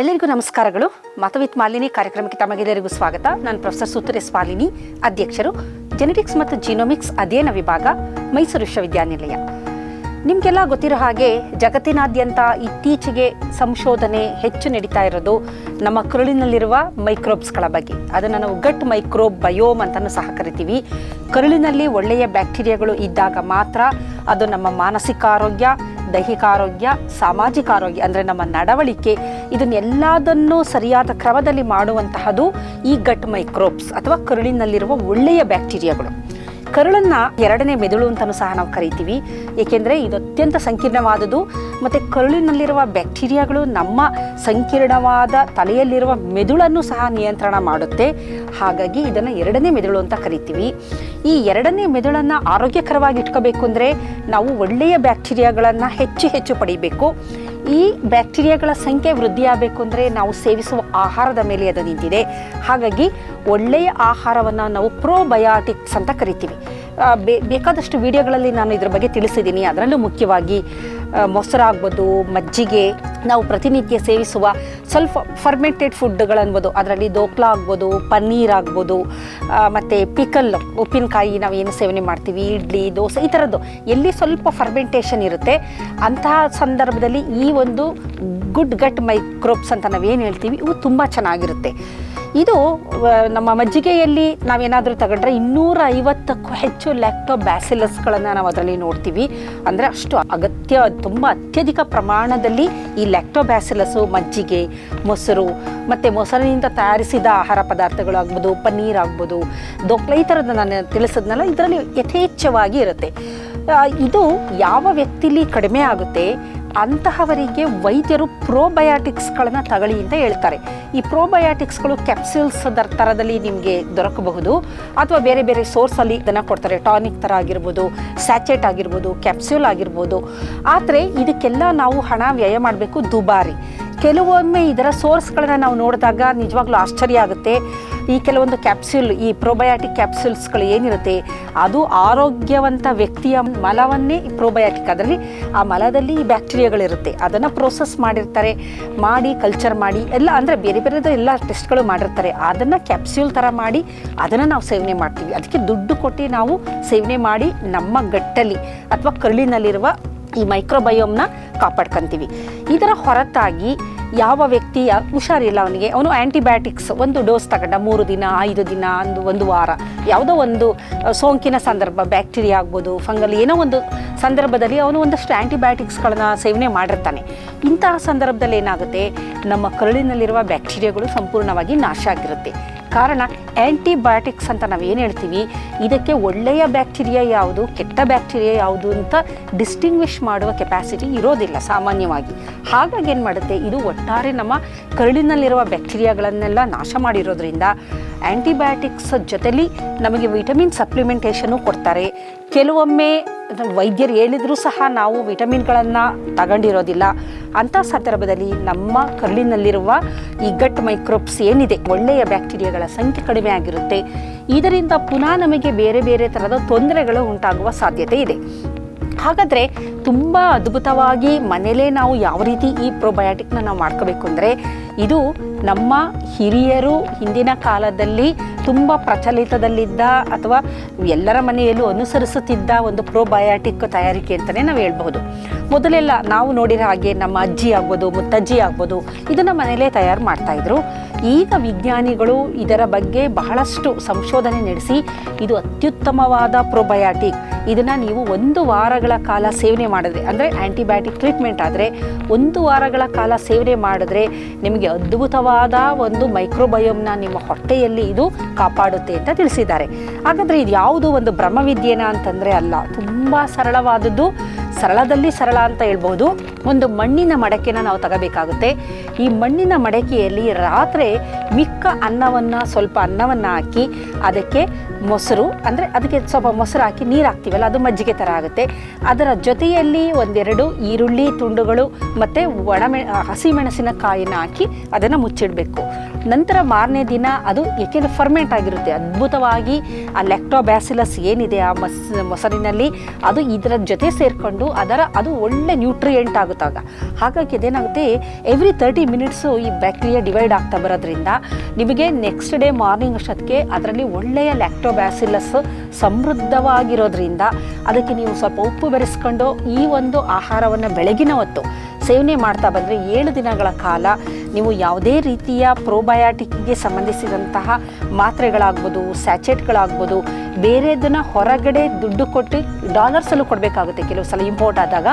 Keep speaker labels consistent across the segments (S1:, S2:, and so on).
S1: ಎಲ್ಲರಿಗೂ ನಮಸ್ಕಾರಗಳು. ಮತವಿತ್ ಮಾಲಿನಿ ಕಾರ್ಯಕ್ರಮಕ್ಕೆ ತಮಗೆಲ್ಲರಿಗೂ ಸ್ವಾಗತ. ನಾನು ಪ್ರೊಫೆಸರ್ ಸುತ್ತರೇಸ್ ಮಾಲಿನಿ, ಅಧ್ಯಕ್ಷರು ಜೆನೆಟಿಕ್ಸ್ ಮತ್ತು ಜಿನೋಮಿಕ್ಸ್ ಅಧ್ಯಯನ ವಿಭಾಗ, ಮೈಸೂರು ವಿಶ್ವವಿದ್ಯಾನಿಲಯ. ನಿಮಗೆಲ್ಲ ಗೊತ್ತಿರೋ ಹಾಗೆ ಜಗತ್ತಿನಾದ್ಯಂತ ಇತ್ತೀಚೆಗೆ ಸಂಶೋಧನೆ ಹೆಚ್ಚು ನಡೀತಾ ಇರೋದು ನಮ್ಮ ಕರುಳಿನಲ್ಲಿರುವ ಮೈಕ್ರೋಬ್ಸ್ಗಳ ಬಗ್ಗೆ. ಅದನ್ನು ನಾವು ಗಟ್ ಮೈಕ್ರೋಬ್ ಬಯೋಮ್ ಅಂತಲೂ ಸಹ ಕರಿತೀವಿ. ಕರುಳಿನಲ್ಲಿ ಒಳ್ಳೆಯ ಬ್ಯಾಕ್ಟೀರಿಯಾಗಳು ಇದ್ದಾಗ ಮಾತ್ರ ಅದು ನಮ್ಮ ಮಾನಸಿಕ ಆರೋಗ್ಯ ದೈಹಿಕ ಆರೋಗ್ಯ, ಸಾಮಾಜಿಕ ಆರೋಗ್ಯ ಅಂದರೆ ನಮ್ಮ ನಡವಳಿಕೆ ಇದನ್ನೆಲ್ಲದನ್ನೂ ಸರಿಯಾದ ಕ್ರಮದಲ್ಲಿ ಮಾಡುವಂತಹದು ಈ ಗಟ್ ಮೈಕ್ರೋಬ್ಸ್ ಅಥವಾ ಕರುಳಿನಲ್ಲಿರುವ ಒಳ್ಳೆಯ ಬ್ಯಾಕ್ಟೀರಿಯಾಗಳು. ಕರುಳನ್ನು ಎರಡನೇ ಮೆದುಳು ಅಂತಲೂ ಸಹ ನಾವು ಕರಿತೀವಿ. ಏಕೆಂದರೆ ಇದು ಅತ್ಯಂತ ಸಂಕೀರ್ಣವಾದದ್ದು. ಮತ್ತು ಕರುಳಿನಲ್ಲಿರುವ ಬ್ಯಾಕ್ಟೀರಿಯಾಗಳು ನಮ್ಮ ಸಂಕೀರ್ಣವಾದ ತಲೆಯಲ್ಲಿರುವ ಮೆದುಳನ್ನು ಸಹ ನಿಯಂತ್ರಣ ಮಾಡುತ್ತೆ. ಹಾಗಾಗಿ ಇದನ್ನು ಎರಡನೇ ಮೆದುಳು ಅಂತ ಕರಿತೀವಿ. ಈ ಎರಡನೇ ಮೆದುಳನ್ನು ಆರೋಗ್ಯಕರವಾಗಿ ಇಟ್ಕೋಬೇಕು ಅಂದರೆ ನಾವು ಒಳ್ಳೆಯ ಬ್ಯಾಕ್ಟೀರಿಯಾಗಳನ್ನು ಹೆಚ್ಚು ಹೆಚ್ಚು ಪಡಿಬೇಕು. ಈ ಬ್ಯಾಕ್ಟೀರಿಯಾಗಳ ಸಂಖ್ಯೆ ವೃದ್ಧಿಯಾಗಬೇಕು ಅಂದರೆ ನಾವು ಸೇವಿಸುವ ಆಹಾರದ ಮೇಲೆ ಅದು ನಿಂತಿದೆ. ಹಾಗಾಗಿ ಒಳ್ಳೆಯ ಆಹಾರವನ್ನು ನಾವು ಪ್ರೋಬಯಾಟಿಕ್ಸ್ ಅಂತ ಕರಿತೀವಿ. ಬೇ, ಬೇಕಾದಷ್ಟು ವಿಡಿಯೋಗಳಲ್ಲಿ ನಾನು ಇದ್ರ ಬಗ್ಗೆ ತಿಳಿಸಿದ್ದೀನಿ ಅದರಲ್ಲೂ ಮುಖ್ಯವಾಗಿ ಮೊಸರಾಗ್ಬೋದು, ಮಜ್ಜಿಗೆ, ನಾವು ಪ್ರತಿನಿತ್ಯ ಸೇವಿಸುವ ಸ್ವಲ್ಪ ಫರ್ಮೆಂಟೆಡ್ ಫುಡ್ಗಳನ್ಬೋದು ಅದರಲ್ಲಿ ದೋಕ್ಲಾ ಆಗ್ಬೋದು, ಪನ್ನೀರ್ ಆಗ್ಬೋದು ಮತ್ತು ಪಿಕಲ್, ಉಪ್ಪಿನಕಾಯಿ ನಾವು ಏನು ಸೇವನೆ ಮಾಡ್ತೀವಿ, ಇಡ್ಲಿ, ದೋಸೆ, ಈ ಥರದ್ದು ಎಲ್ಲಿ ಸ್ವಲ್ಪ ಫರ್ಮೆಂಟೇಷನ್ ಇರುತ್ತೆ, ಅಂತಹ ಸಂದರ್ಭದಲ್ಲಿ ಈ ಒಂದು ಗುಡ್ ಗಟ್ ಮೈಕ್ರೋಬ್ಸ್ ಅಂತ ನಾವೇನು ಹೇಳ್ತೀವಿ, ಇವು ತುಂಬ ಚೆನ್ನಾಗಿರುತ್ತೆ. ಇದು ನಮ್ಮ ಮಜ್ಜಿಗೆಯಲ್ಲಿ ನಾವೇನಾದರೂ ತಗೊಂಡ್ರೆ ಇನ್ನೂರ ಐವತ್ತಕ್ಕೂ ಹೆಚ್ಚು ಲ್ಯಾಕ್ಟೋ ಬ್ಯಾಸಿಲಸ್ಗಳನ್ನು ನಾವು ಅದರಲ್ಲಿ ನೋಡ್ತೀವಿ. ಅಂದರೆ ಅಷ್ಟು ಅಗತ್ಯ, ತುಂಬ ಅತ್ಯಧಿಕ ಪ್ರಮಾಣದಲ್ಲಿ ಈ ಲ್ಯಾಕ್ಟೋ ಬ್ಯಾಸಿಲಸ್ಸು ಮಜ್ಜಿಗೆ, ಮೊಸರು, ಮತ್ತು ಮೊಸರಿನಿಂದ ತಯಾರಿಸಿದ ಆಹಾರ ಪದಾರ್ಥಗಳು ಆಗ್ಬೋದು, ಪನ್ನೀರ್ ಆಗ್ಬೋದು, ದೋಕ್ಲ, ಈ ಥರದ್ದು ನಾನು ತಿಳಿಸಿದ್ನಲ್ಲ, ಇದರಲ್ಲಿ ಯಥೇಚ್ಛವಾಗಿ ಇರುತ್ತೆ. ಇದು ಯಾವ ವ್ಯಕ್ತಿಲಿ ಕಡಿಮೆ ಆಗುತ್ತೆ ಅಂತಹವರಿಗೆ ವೈದ್ಯರು ಪ್ರೋಬಯಾಟಿಕ್ಸ್ಗಳನ್ನು ತಗಳಿ ಅಂತ ಹೇಳ್ತಾರೆ. ಈ ಪ್ರೋಬಯಾಟಿಕ್ಸ್ಗಳು ಕ್ಯಾಪ್ಸ್ಯೂಲ್ಸ್ ದರ ಥರದಲ್ಲಿ ನಿಮಗೆ ದೊರಕಬಹುದು. ಅಥವಾ ಬೇರೆ ಬೇರೆ ಸೋರ್ಸಲ್ಲಿ ಇದನ್ನು ಕೊಡ್ತಾರೆ. ಟಾನಿಕ್ ಥರ ಆಗಿರ್ಬೋದು, ಸ್ಯಾಚೆಟ್ ಆಗಿರ್ಬೋದು, ಕ್ಯಾಪ್ಸ್ಯೂಲ್ ಆಗಿರ್ಬೋದು. ಆದರೆ ಇದಕ್ಕೆಲ್ಲ ನಾವು ಹಣ ವ್ಯಯ ಮಾಡಬೇಕು ದುಬಾರಿ. ಕೆಲವೊಮ್ಮೆ ಇದರ ಸೋರ್ಸ್ಗಳನ್ನ ನಾವು ನೋಡಿದಾಗ ನಿಜವಾಗ್ಲೂ ಆಶ್ಚರ್ಯ ಆಗುತ್ತೆ. ಈ ಕೆಲವೊಂದು ಕ್ಯಾಪ್ಸ್ಯೂಲ್ ಈ ಪ್ರೊಬಯಾಟಿಕ್ ಕ್ಯಾಪ್ಸ್ಯೂಲ್ಸ್ಗಳು ಏನಿರುತ್ತೆ? ಅದು ಆರೋಗ್ಯವಂತ ವ್ಯಕ್ತಿಯ ಮಲವನ್ನೇ ಈ ಪ್ರೊಬಯಾಟಿಕ್ ಅದರಲ್ಲಿ, ಆ ಮಲದಲ್ಲಿ ಈ ಬ್ಯಾಕ್ಟೀರಿಯಾಗಳಿರುತ್ತೆ ಅದನ್ನು ಪ್ರೋಸೆಸ್ ಮಾಡಿರ್ತಾರೆ, ಮಾಡಿ ಕಲ್ಚರ್ ಮಾಡಿ, ಎಲ್ಲ ಅಂದರೆ ಬೇರೆ ಬೇರೆದು ಎಲ್ಲ ಟೆಸ್ಟ್ಗಳು ಮಾಡಿರ್ತಾರೆ. ಅದನ್ನು ಕ್ಯಾಪ್ಸ್ಯೂಲ್ ಥರ ಮಾಡಿ ಅದನ್ನು ನಾವು ಸೇವನೆ ಮಾಡ್ತೀವಿ. ಅದಕ್ಕೆ ದುಡ್ಡು ಕೊಟ್ಟು ನಾವು ಸೇವನೆ ಮಾಡಿ ನಮ್ಮ ಗಟ್ಟಲ್ಲಿ ಅಥವಾ ಕರುಳಿನಲ್ಲಿರುವ ಈ ಮೈಕ್ರೋಬಯೋಮ್ನ ಕಾಪಾಡ್ಕೊಂತೀವಿ. ಇದರ ಹೊರತಾಗಿ ಯಾವ ವ್ಯಕ್ತಿಯ ಹುಷಾರಿಲ್ಲ ಅವನಿಗೆ. ಅವನು ಆ್ಯಂಟಿಬಯೋಟಿಕ್ಸ್ ಒಂದು ಡೋಸ್ ತಗೊಂಡ, ಮೂರು ದಿನ, ಐದು ದಿನ, ಒಂದು ಒಂದು ವಾರ. ಯಾವುದೋ ಒಂದು ಸೋಂಕಿನ ಸಂದರ್ಭ ಬ್ಯಾಕ್ಟೀರಿಯಾ ಆಗ್ಬೋದು ಫಂಗಲ್ ಏನೋ ಒಂದು ಸಂದರ್ಭದಲ್ಲಿ ಅವನು ಒಂದಷ್ಟು ಆ್ಯಂಟಿಬಯೋಟಿಕ್ಸ್ಗಳನ್ನ ಸೇವನೆ ಮಾಡಿರ್ತಾನೆ. ಇಂತಹ ಸಂದರ್ಭದಲ್ಲಿ ಏನಾಗುತ್ತೆ? ನಮ್ಮ ಕರುಳಿನಲ್ಲಿರುವ ಬ್ಯಾಕ್ಟೀರಿಯಾಗಳು ಸಂಪೂರ್ಣವಾಗಿ ನಾಶ ಆಗಿರುತ್ತೆ. ಕಾರಣ ಆ್ಯಂಟಿಬಯೋಟಿಕ್ಸ್ ಅಂತ ನಾವು ಏನು ಹೇಳ್ತೀವಿ? ಇದಕ್ಕೆ ಒಳ್ಳೆಯ ಬ್ಯಾಕ್ಟೀರಿಯಾ ಯಾವುದು, ಕೆಟ್ಟ ಬ್ಯಾಕ್ಟೀರಿಯಾ ಯಾವುದು ಅಂತ ಡಿಸ್ಟಿಂಗ್ವಿಷ್ ಮಾಡುವ ಕೆಪಾಸಿಟಿ ಇರೋದಿಲ್ಲ ಸಾಮಾನ್ಯವಾಗಿ. ಹಾಗಾಗಿ ಏನು ಮಾಡುತ್ತೆ? ಇದು ಒಟ್ಟಾರೆ ನಮ್ಮ ಕರುಳಿನಲ್ಲಿರುವ ಬ್ಯಾಕ್ಟೀರಿಯಾಗಳನ್ನೆಲ್ಲ ನಾಶ ಮಾಡಿರೋದ್ರಿಂದ ಆ್ಯಂಟಿಬಯೋಟಿಕ್ಸ್ ಜೊತೆಲಿ ನಮಗೆ ವಿಟಮಿನ್ ಸಪ್ಲಿಮೆಂಟೇಷನು ಕೊಡ್ತಾರೆ. ಕೆಲವೊಮ್ಮೆ ವೈದ್ಯರು ಹೇಳಿದರೂ ಸಹ ನಾವು ವಿಟಮಿನ್ಗಳನ್ನು ತಗೊಂಡಿರೋದಿಲ್ಲ. ಅಂಥ ಸಂದರ್ಭದಲ್ಲಿ ನಮ್ಮ ಕರುಳಿನಲ್ಲಿರುವ ಈ ಗಟ್ ಮೈಕ್ರೋಬ್ಸ್ ಏನಿದೆ? ಒಳ್ಳೆಯ ಬ್ಯಾಕ್ಟೀರಿಯಾಗಳ ಸಂಖ್ಯೆ ಕಡಿಮೆ ಆಗಿರುತ್ತೆ. ಇದರಿಂದ ಪುನಃ ನಮಗೆ ಬೇರೆ ಬೇರೆ ಥರದ ತೊಂದರೆಗಳು ಉಂಟಾಗುವ ಸಾಧ್ಯತೆ ಇದೆ. ಹಾಗಾದರೆ ತುಂಬ ಅದ್ಭುತವಾಗಿ ಮನೇಲೇ ನಾವು ಯಾವ ರೀತಿ ಈ ಪ್ರೊಬಯೋಟಿಕ್ನ ನಾವು ಮಾಡ್ಕೋಬೇಕು ಅಂದರೆ ಇದು ನಮ್ಮ ಹಿರಿಯರು ಹಿಂದಿನ ಕಾಲದಲ್ಲಿ ತುಂಬ ಪ್ರಚಲಿತದಲ್ಲಿದ್ದ ಅಥವಾ ಎಲ್ಲರ ಮನೆಯಲ್ಲೂ ಅನುಸರಿಸುತ್ತಿದ್ದ ಒಂದು ಪ್ರೋಬಯೋಟಿಕ್ ತಯಾರಿಕೆ ಅಂತಲೇ ನಾವು ಹೇಳ್ಬೋದು ಮೊದಲೆಲ್ಲ ನಾವು ನೋಡಿರೋ ಹಾಗೆ ನಮ್ಮ ಅಜ್ಜಿ ಆಗ್ಬೋದು, ಮುತ್ತಜ್ಜಿ ಆಗ್ಬೋದು, ಇದನ್ನು ಮನೆಯಲ್ಲೇ ತಯಾರು ಮಾಡ್ತಾಯಿದ್ರು ಈಗ ವಿಜ್ಞಾನಿಗಳು ಇದರ ಬಗ್ಗೆ ಬಹಳಷ್ಟು ಸಂಶೋಧನೆ ನಡೆಸಿ ಇದು ಅತ್ಯುತ್ತಮವಾದ ಪ್ರೋಬಯಾಟಿಕ್. ಇದನ್ನು ನೀವು ಒಂದು ವಾರಗಳ ಕಾಲ ಸೇವನೆ ಮಾಡಿದ್ರೆ, ಅಂದರೆ ಆ್ಯಂಟಿಬಯೋಟಿಕ್ ಟ್ರೀಟ್ಮೆಂಟ್ ಆದರೆ ಒಂದು ವಾರಗಳ ಕಾಲ ಸೇವನೆ ಮಾಡಿದ್ರೆ ನಿಮಗೆ ಅದ್ಭುತವಾದ ಒಂದು ಮೈಕ್ರೋಬಯೋಮ್ನ ನಿಮ್ಮ ಹೊಟ್ಟೆಯಲ್ಲಿ ಇದು ಕಾಪಾಡುತ್ತೆ ಅಂತ ತಿಳಿಸಿದ್ದಾರೆ. ಹಾಗಾದರೆ ಇದು ಯಾವುದು ಒಂದು ಬ್ರಹ್ಮವಿದ್ಯೆನ ಅಂತಂದರೆ ಅಲ್ಲ, ತುಂಬ ಸರಳವಾದದ್ದು, ಸರಳದಲ್ಲಿ ಸರಳ ಅಂತ ಹೇಳ್ಬೋದು. ಒಂದು ಮಣ್ಣಿನ ಮಡಕೆನ ನಾವು ತಗಬೇಕಾಗುತ್ತೆ. ಈ ಮಣ್ಣಿನ ಮಡಕೆಯಲ್ಲಿ ರಾತ್ರಿ ಮಿಕ್ಕ ಅನ್ನವನ್ನು, ಸ್ವಲ್ಪ ಅನ್ನವನ್ನು ಹಾಕಿ ಅದಕ್ಕೆ ಮೊಸರು, ಅಂದರೆ ಅದಕ್ಕೆ ಸ್ವಲ್ಪ ಮೊಸರು ಹಾಕಿ ನೀರು ಹಾಕ್ತೀವಲ್ಲ, ಅದು ಮಜ್ಜಿಗೆ ಥರ ಆಗುತ್ತೆ. ಅದರ ಜೊತೆಯಲ್ಲಿ ಒಂದೆರಡು ಈರುಳ್ಳಿ, ತುಂಡುಗಳು ಮತ್ತು ಒಣಮೆ ಹಸಿಮೆಣಸಿನಕಾಯಿನ ಹಾಕಿ ಅದನ್ನು ಮುಚ್ಚಿಡಬೇಕು. ನಂತರ ಮಾರನೇ ದಿನ ಅದು ಏಕೆಂದರೆ ಫರ್ಮೆಂಟ್ ಆಗಿರುತ್ತೆ. ಅದ್ಭುತವಾಗಿ ಆ ಲೆಕ್ಟೋಬ್ಯಾಸಿಲಸ್ ಏನಿದೆ ಆ ಮಸ್, ಮೊಸರಿನಲ್ಲಿ ಅದು ಇದರ ಜೊತೆ ಸೇರಿಕೊಂಡು ಅದರ, ಅದು ಒಳ್ಳೆ ನ್ಯೂಟ್ರಿಯೆಂಟ್ ಆಗುತ್ತಾಗ ಹಾಗಾಗಿ ಅದೇನಾಗುತ್ತೆ ಎವ್ರಿ ತರ್ಟಿ ಮಿನಿಟ್ಸು ಈ ಬ್ಯಾಕ್ಟೀರಿಯಾ ಡಿವೈಡ್ ಆಗ್ತಾ ಬರೋದ್ರಿಂದ ನಿಮಗೆ ನೆಕ್ಸ್ಟ್ ಡೇ ಮಾರ್ನಿಂಗ್ ಅಷ್ಟೊತ್ತಿಗೆ ಅದರಲ್ಲಿ ಒಳ್ಳೆಯ ಲ್ಯಾಕ್ಟೋಬ್ಯಾಸಿಲಸ್ ಸಮೃದ್ಧವಾಗಿರೋದ್ರಿಂದ ಅದಕ್ಕೆ ನೀವು ಸ್ವಲ್ಪ ಉಪ್ಪು ಬೆರೆಸ್ಕೊಂಡು ಈ ಒಂದು ಆಹಾರವನ್ನು ಬೆಳಗಿನ ಹೊತ್ತು ಸೇವನೆ ಮಾಡ್ತಾ ಬಂದರೆ ಏಳು ದಿನಗಳ ಕಾಲ ನೀವು ಯಾವುದೇ ರೀತಿಯ ಪ್ರೋಬಯಾಟಿಕ್ಗೆ ಸಂಬಂಧಿಸಿದಂತಹ ಮಾತ್ರೆಗಳಾಗ್ಬೋದು, ಸ್ಯಾಚೆಟ್ಗಳಾಗ್ಬೋದು, ಬೇರೆದನ್ನು ಹೊರಗಡೆ ದುಡ್ಡು ಕೊಟ್ಟು ಡಾಲರ್ಸಲ್ಲೂ ಕೊಡಬೇಕಾಗುತ್ತೆ. ಕೆಲವು ಸಲ ಇಂಪೋರ್ಟ್ ಆದಾಗ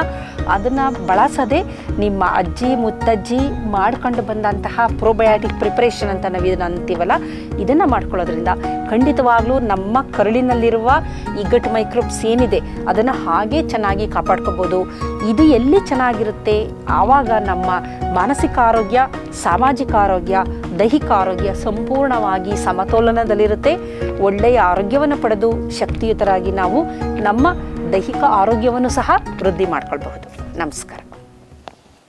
S1: ಅದನ್ನು ಬಳಸದೆ ನಿಮ್ಮ ಅಜ್ಜಿ, ಮುತ್ತಜ್ಜಿ ಮಾಡ್ಕೊಂಡು ಬಂದಂತಹ ಪ್ರೋಬಯಾಟಿಕ್ ಪ್ರಿಪ್ರೇಷನ್ ಅಂತ ನಾವು ಇದನ್ನು ಅಂತೀವಲ್ಲ, ಇದನ್ನು ಮಾಡ್ಕೊಳ್ಳೋದ್ರಿಂದ ಖಂಡಿತವಾಗ್ಲೂ ನಮ್ಮ ಕರುಳಿನಲ್ಲಿರುವ ಈ ಗಟ್ ಮೈಕ್ರೋಬ್ಸ್ ಏನಿದೆ, ಅದನ್ನು ಹಾಗೆ ಚೆನ್ನಾಗಿ ಕಾಪಾಡ್ಕೋಬೋದು. ಇದು ಎಲ್ಲಿ ಚೆನ್ನಾಗಿರುತ್ತೆ? ಆವಾಗ ನಮ್ಮ ಮಾನಸಿಕ ಆರೋಗ್ಯ ಸಾಮಾಜಿಕ ಆರೋಗ್ಯ, ದೈಹಿಕ ಆರೋಗ್ಯ ಸಂಪೂರ್ಣವಾಗಿ ಸಮತೋಲನದಲ್ಲಿರುತ್ತೆ. ಒಳ್ಳೆಯ ಆರೋಗ್ಯವನ್ನು ಪಡೆದು ಶಕ್ತಿಯುತರಾಗಿ ನಾವು ನಮ್ಮ ದೈಹಿಕ ಆರೋಗ್ಯವನ್ನು ಸಹ ವೃದ್ಧಿ ಮಾಡ್ಕೊಳ್ಬಹುದು. ನಮಸ್ಕಾರ.